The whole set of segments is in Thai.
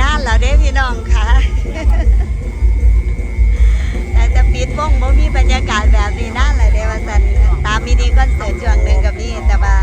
นานแล้วเด้พี่น้องค่ะแต่จะปิดวงบ่มีบรรยากาศแบบนี้นานแล้วเด้ว่าสันตามมีดีคอนเสิร์ตช่วงหนึ่งกับนี่แต่ว่า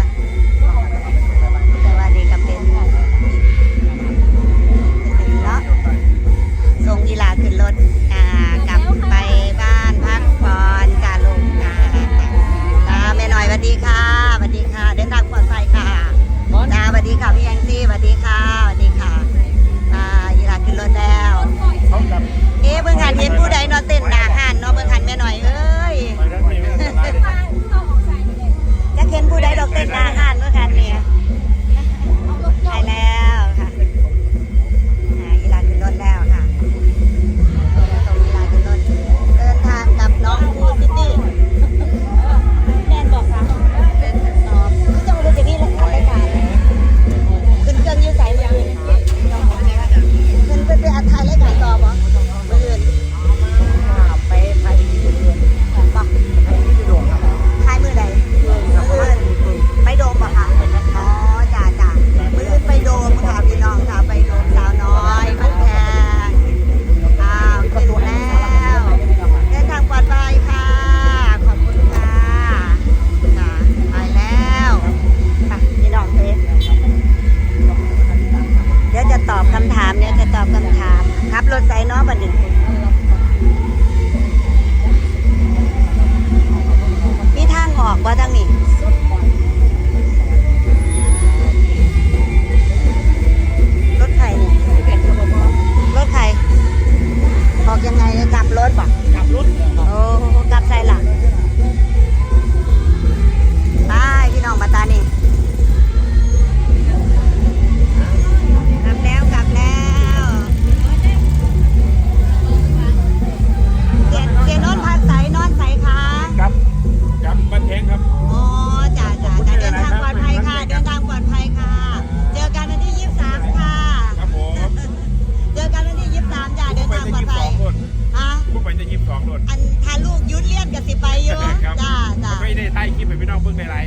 ับรถไซน้อบัดนี้มีทางออกบ่ทางนี้ อันทาลูกยุดเรียนกับสิไปอยู่ครับจ้าจ้าไม่ได้ถ่ายคลิปไปพี่น้องเพิ่งได้หลาย